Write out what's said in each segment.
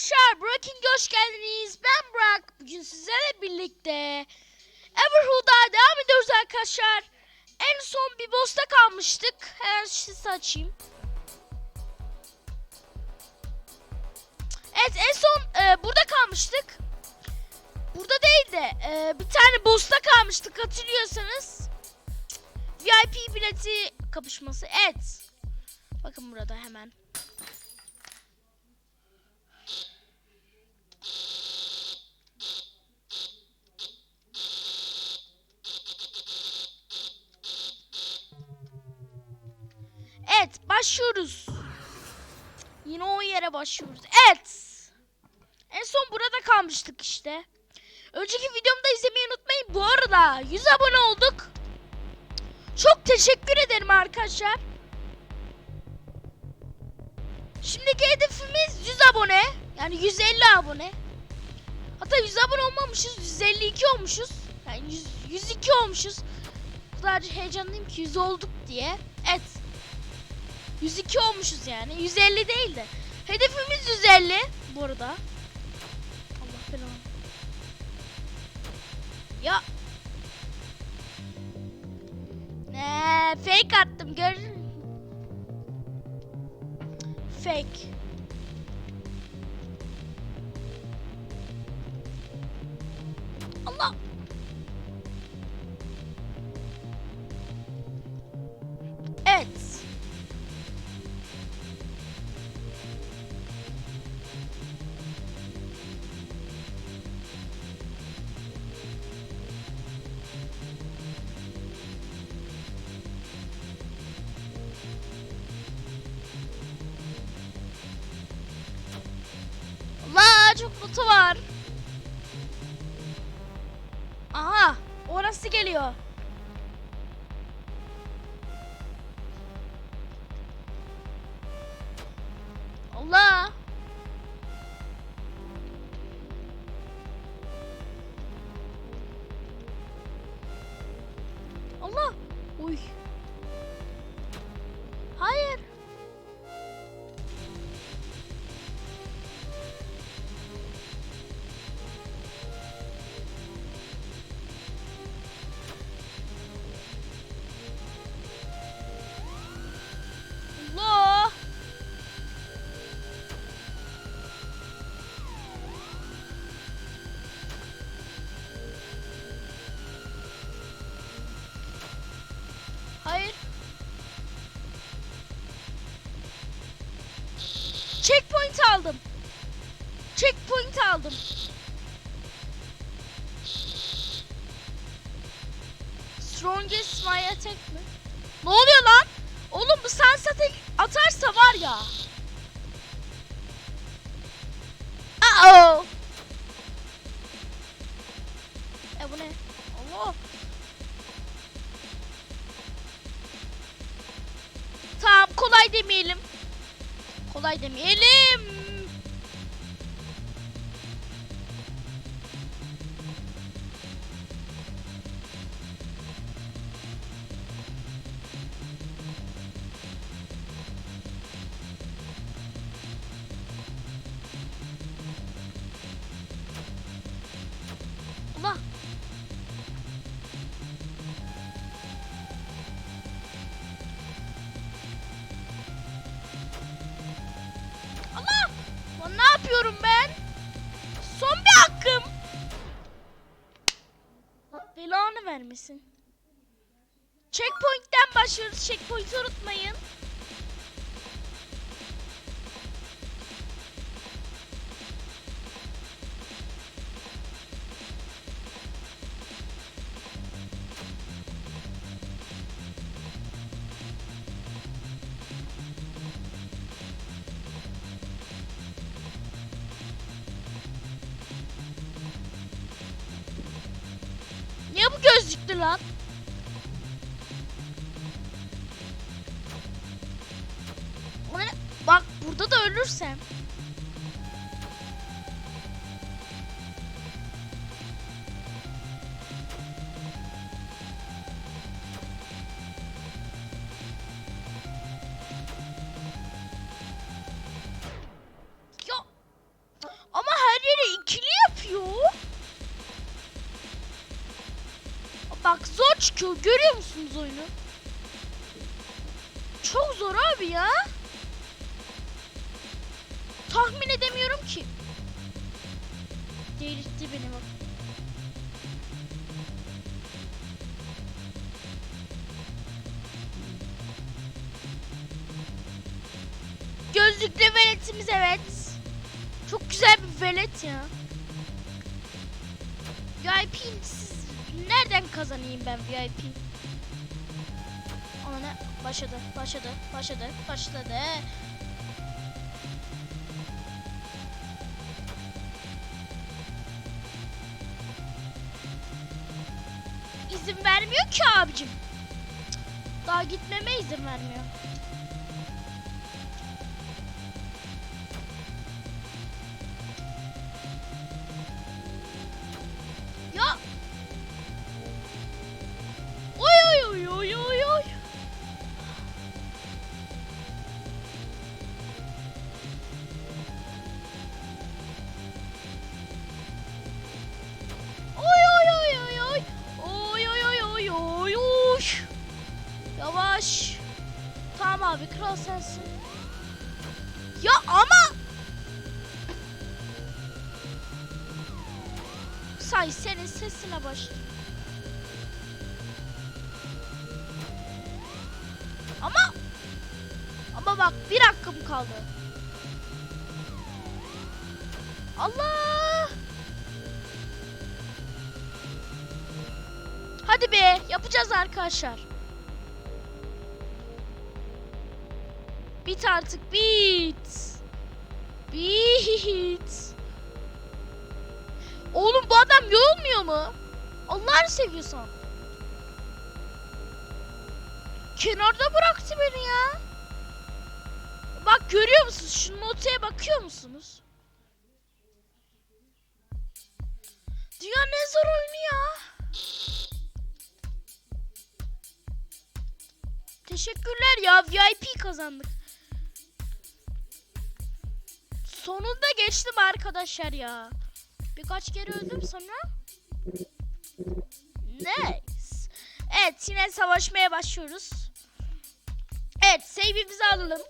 Arkadaşlar Breaking'e hoş geldiniz. Ben Burak. Bugün sizlerle birlikte Everhood'a devam ediyoruz arkadaşlar. En son bir boss'ta kalmıştık. Hemen size açayım. Evet en son e, burada kalmıştık. Burada değil de e, bir tane boss'ta kalmıştık hatırlıyorsanız. VIP bileti kapışması. Evet. Bakın burada hemen. Evet başlıyoruz. Yine o yere başlıyoruz. Evet. En son burada kalmıştık işte. Önceki videomu da izlemeyi unutmayın. Bu arada 100 abone olduk. Çok teşekkür ederim arkadaşlar. Şimdiki hedefimiz 100 abone. Yani 150 abone. Hatta 100 abone olmamışız. 152 olmuşuz. Yani 100, 102 olmuşuz. O kadar heyecanlıyım ki 100 olduk diye. Evet. 102 olmuşuz yani. 150 değil de. Hedefimiz 150 bu arada. Allah belanı. Ya. Ne fake attım gördün mü? Fake. Var. Aha orası geliyor. Aldım. Checkpoint aldım. Strongest my attack mi? Ne oluyor lan? Oğlum bu sunset atarsa var ya. Uh-oh. E bu ne? Allah. Tamam kolay demeyelim. Kolay demeyelim. Vermesin. Checkpoint'ten başlıyoruz. Checkpoint'i unutmayın. Çıkıyor. Görüyor musunuz oyunu? Çok zor abi ya. Tahmin edemiyorum ki. Delirtti beni bak. Gözlüklü veletimiz evet. Çok güzel bir velet ya. VIP siz nereden kazanayım ben VIP? Ana başladı, başladı, başladı, başladı. İzin vermiyor ki abicim. Daha gitmeme izin vermiyor. Bir hakkım kaldı. Allah! Hadi be yapacağız arkadaşlar. Bit artık bit. Bit. Oğlum bu adam yorulmuyor mu? Allah'ını seviyorsan. Kenarda bıraktı beni ya. Bak görüyor musunuz? Şu notaya bakıyor musunuz? Dünyanın en zor oyunu ya. Teşekkürler ya VIP kazandık. Sonunda geçtim arkadaşlar ya. Birkaç kere öldüm sonra. Nice. Evet yine savaşmaya başlıyoruz. Evet save'imizi alalım.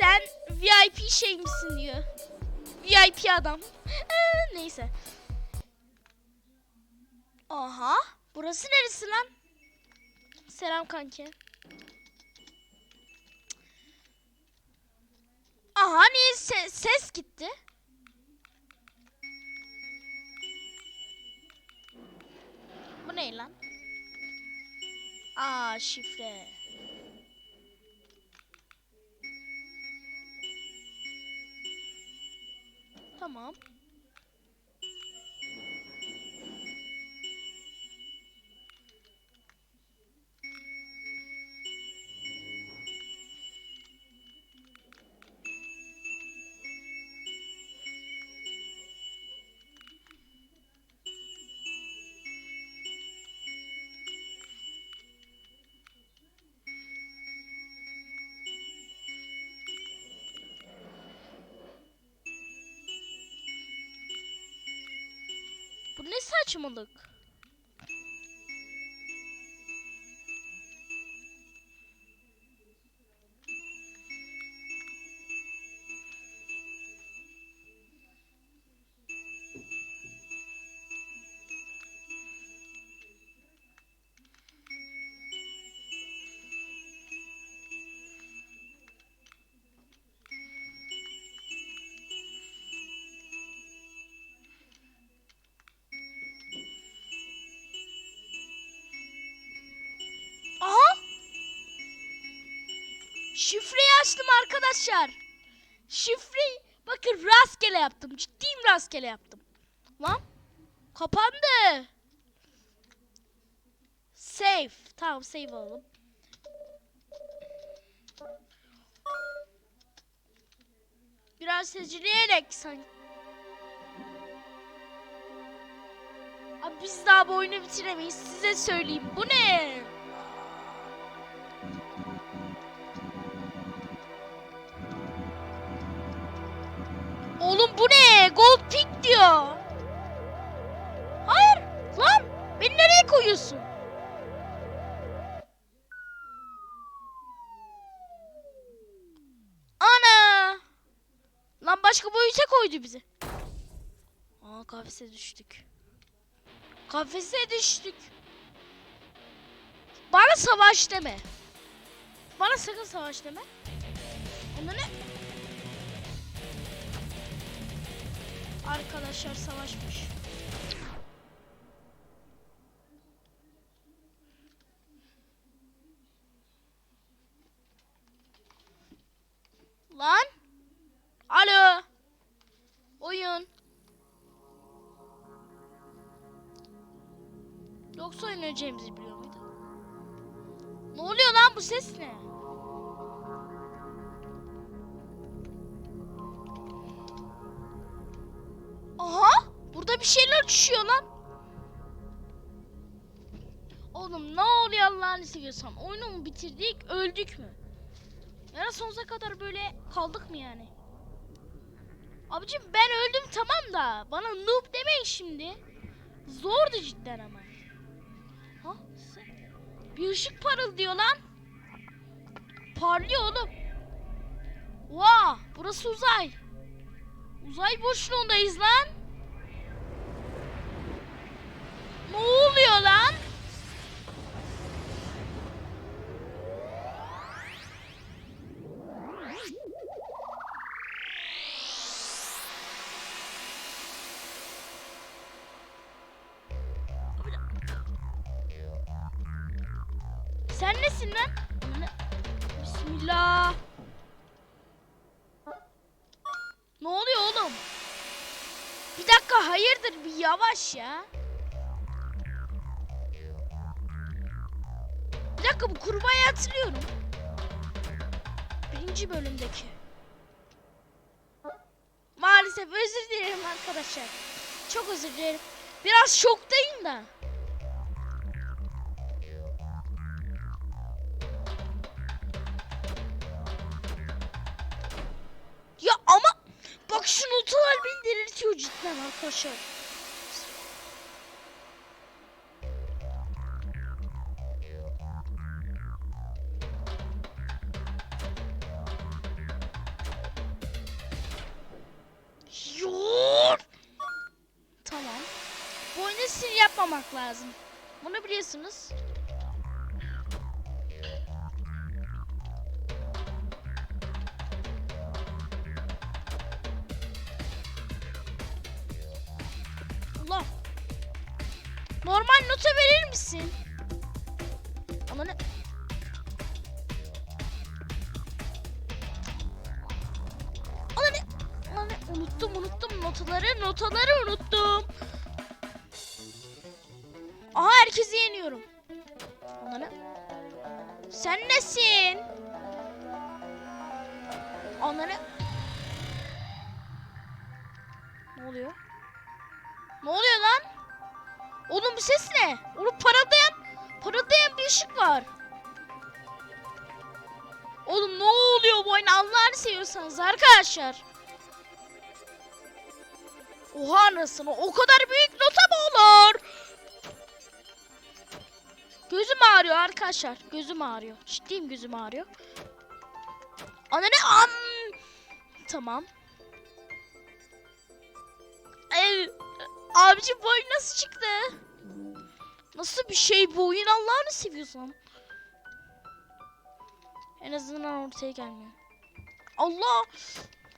Sen VIP şey misin diyor. VIP adam. Ee, neyse. Aha. Burası neresi lan? Selam kanki. Aha niye se- ses gitti? Bu ne lan? Aa şifre. Tamam. Bu ne saçmalık? Şifreyi açtım arkadaşlar. Şifreyi bakın rastgele yaptım. Ciddiyim rastgele yaptım. Lan kapandı. Save. Tamam save alalım. Biraz seçileyerek sanki. Abi biz daha bu oyunu bitiremeyiz. Size söyleyeyim. Bu ne? Koyuyorsun? Ana! Lan başka boyuta koydu bizi. Aa kafese düştük. Kafese düştük. Bana savaş deme. Bana sakın savaş deme. Onda ne? Arkadaşlar savaşmış. Yoksa oynayacağımızı biliyor muydu? Ne oluyor lan bu ses ne? Aha! Burada bir şeyler düşüyor lan. Oğlum ne oluyor Allah'ını seviyorsan? Oyunu mu bitirdik, öldük mü? Ya sonsuza kadar böyle kaldık mı yani? Abicim ben öldüm tamam da bana noob demeyin şimdi. Zordu cidden ama. Bir ışık parıldıyor lan. Parlıyor oğlum. Vaa, burası uzay. Uzay boşluğundayız lan. Ne oluyor lan? Sen nesin lan? Bismillah. Ne oluyor oğlum? Bir dakika hayırdır bir yavaş ya. Bir dakika bu kurbağayı hatırlıyorum. Birinci bölümdeki. Maalesef özür dilerim arkadaşlar. Çok özür dilerim. Biraz şoktayım da. Yor. Tamam. Bu oyunda sinir yapmamak lazım. Bunu biliyorsunuz. Oğlum bu ses ne? Oğlum parıldayan, parıldayan bir ışık var. Oğlum ne oluyor bu oyun Allah'ını seviyorsanız arkadaşlar. Oha anasını o kadar büyük nota mı olur? Gözüm ağrıyor arkadaşlar. Gözüm ağrıyor. Ciddiyim gözüm ağrıyor. Anne am. Tamam. Abicim bu oyun nasıl çıktı? Nasıl bir şey bu oyun Allah'ını seviyorsan. En azından ortaya gelmiyor. Allah!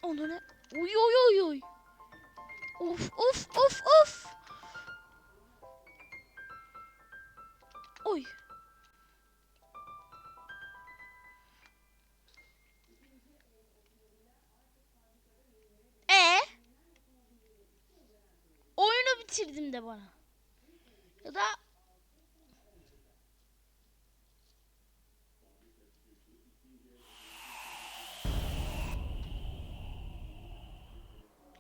Onu ne? Uy uy uy uy. Of of of of. Oy. Bitirdim de bana. Ya da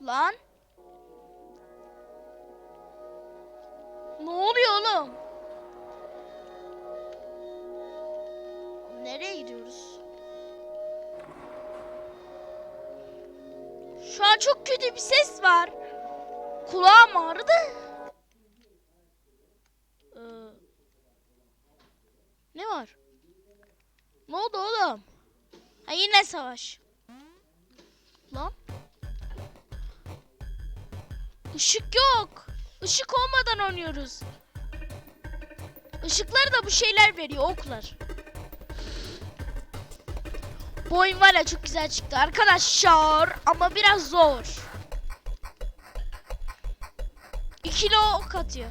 Lan var. Kulağım ağrıdı. Ee, Ne var? Ne oldu oğlum? Ha yine savaş. Lan. Işık yok. Işık olmadan oynuyoruz. Işıkları da bu şeyler veriyor oklar. Bu oyun var ya çok güzel çıktı arkadaşlar ama biraz zor. İkili ok atıyor.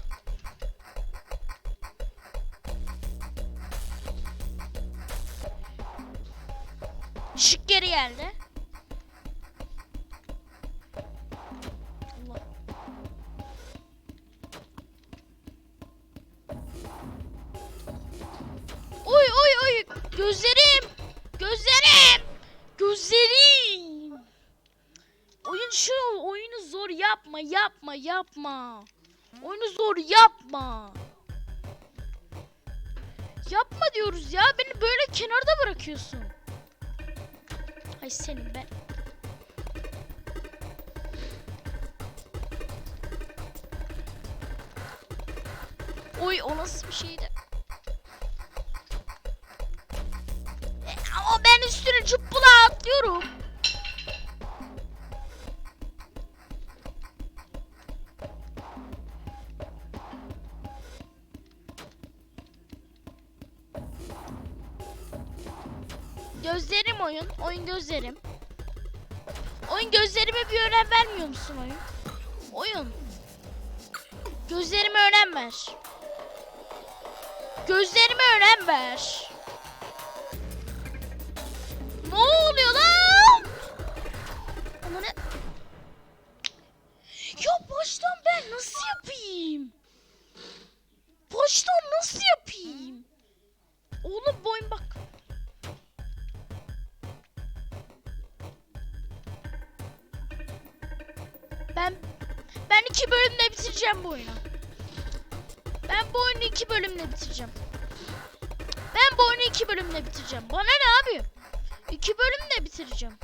yapma yapma diyoruz ya beni böyle kenarda bırakıyorsun Ay senin ben. Oy o nasıl bir şeydi? E, ama ben üstüne cıppıla atlıyorum. Oyun. Gözlerim. Oyun gözlerime bir önem vermiyor musun oyun? Oyun. Gözlerime önem ver. Gözlerime önem ver. Ben ben iki bölümde bitireceğim bu oyunu. Ben bu oyunu iki bölümde bitireceğim. Ben bu oyunu iki bölümde bitireceğim. Bana ne abi? İki bölümde bitireceğim.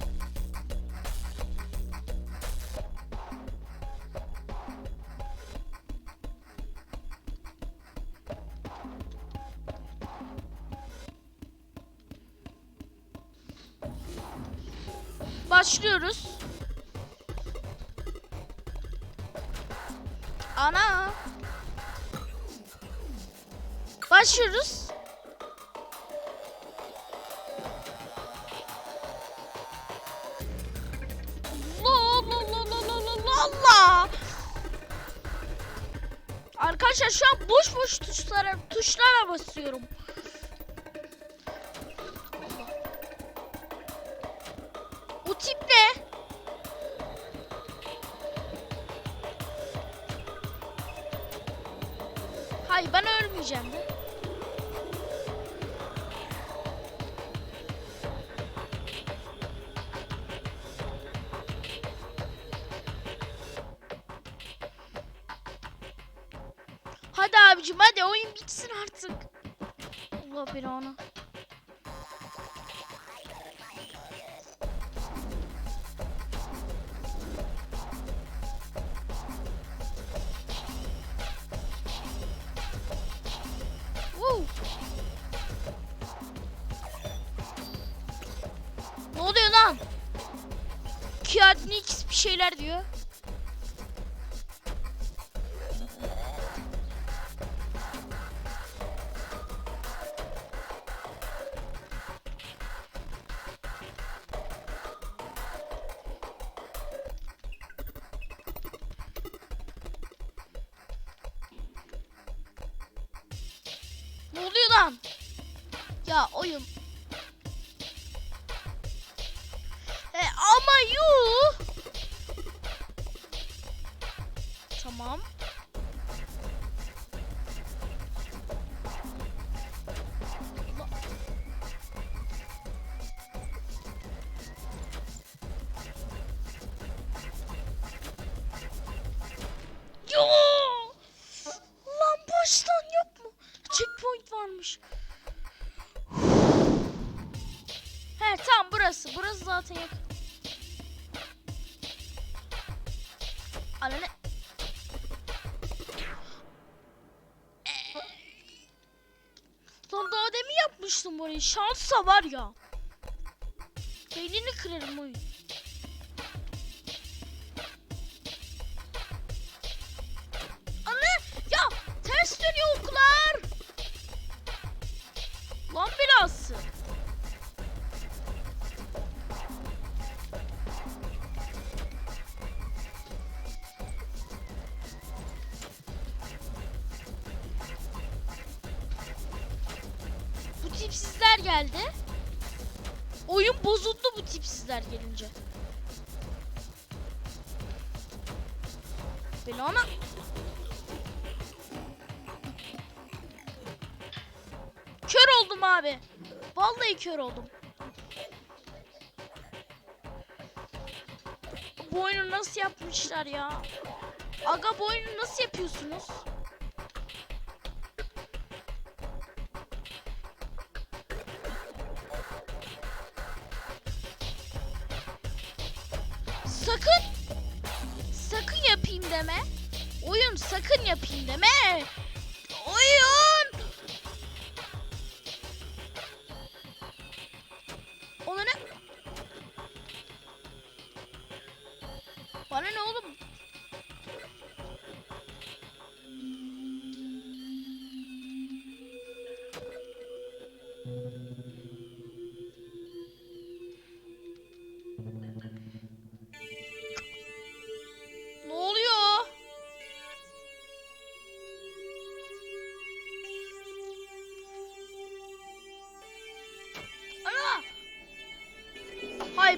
Tuşlara tuşlara basıyorum. Bu tip ne? Hayır ben ölmeyeceğim de. Beni ona. Woo. Ne oluyor lan? Kiadnix bir şeyler diyor. Varmış. He tamam burası. Burası zaten yakın. Anne. Lan daha demin yapmıştım burayı. Şansa var ya. Beynini kırarım oyun. Oyun bozuldu bu tipsizler gelince. Beni ona... Kör oldum abi. Vallahi kör oldum. Bu oyunu nasıl yapmışlar ya? Aga bu oyunu nasıl yapıyorsunuz?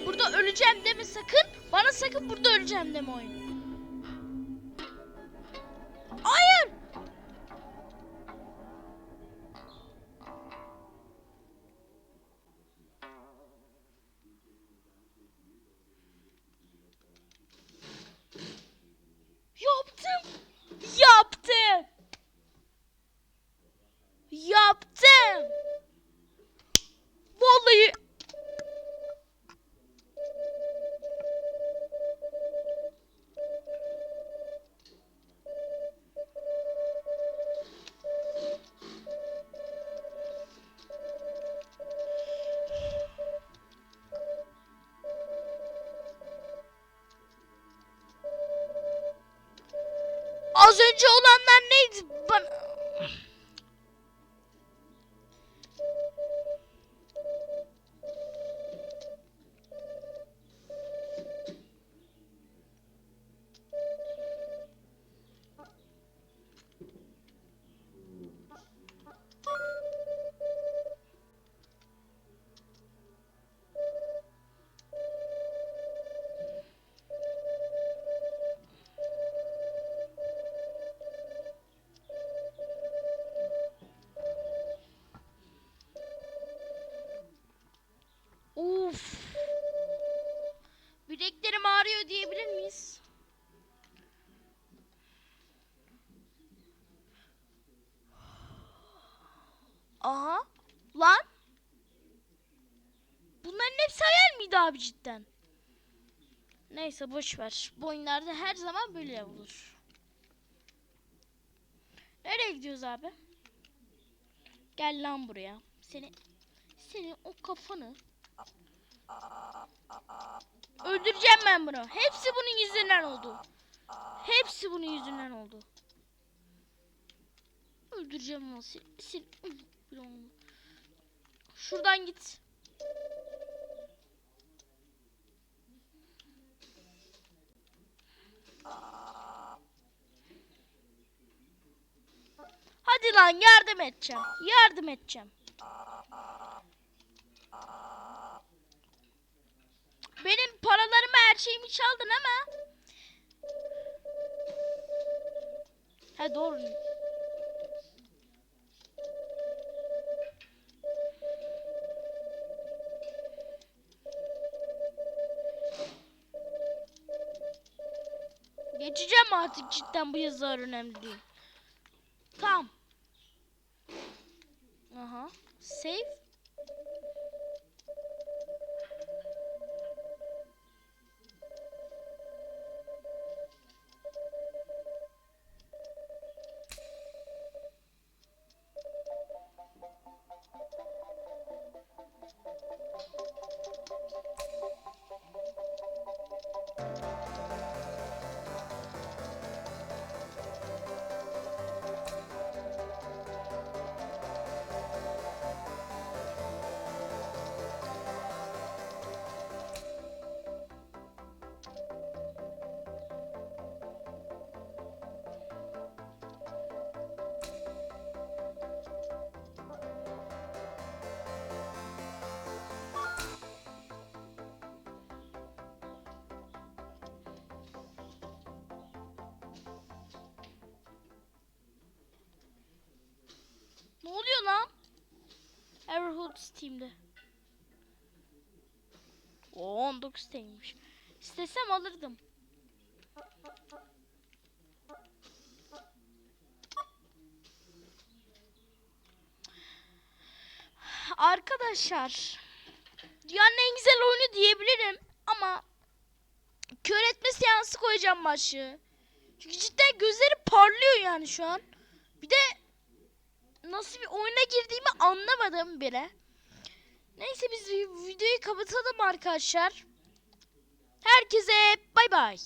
Burada öleceğim deme sakın. Bana sakın burada öleceğim deme oyun. Önce olanlar Neyse boş ver. Bu oyunlarda her zaman böyle olur. Nereye gidiyoruz abi? Gel lan buraya. Seni senin o kafanı Öldüreceğim ben bunu. Hepsi bunun yüzünden oldu. Hepsi bunun yüzünden oldu. Öldüreceğim onu. Sil, sil. Şuradan git. Hadi lan yardım edeceğim. Yardım edeceğim. Benim paralarımı her şeyimi çaldın ama. Ha doğru. Geçeceğim artık cidden bu yazılar önemli değil. Tamam. Aha. Lan? Everhood Steam'de. O 19 TL'ymiş. İstesem alırdım. Arkadaşlar dünyanın en güzel oyunu diyebilirim ama kör etme seansı koyacağım maçı. Çünkü cidden gözleri parlıyor yani şu an. Bir de nasıl bir oyuna girdiğimi anlamadım bile. Neyse biz vi- videoyu kapatalım arkadaşlar. Herkese bay bay.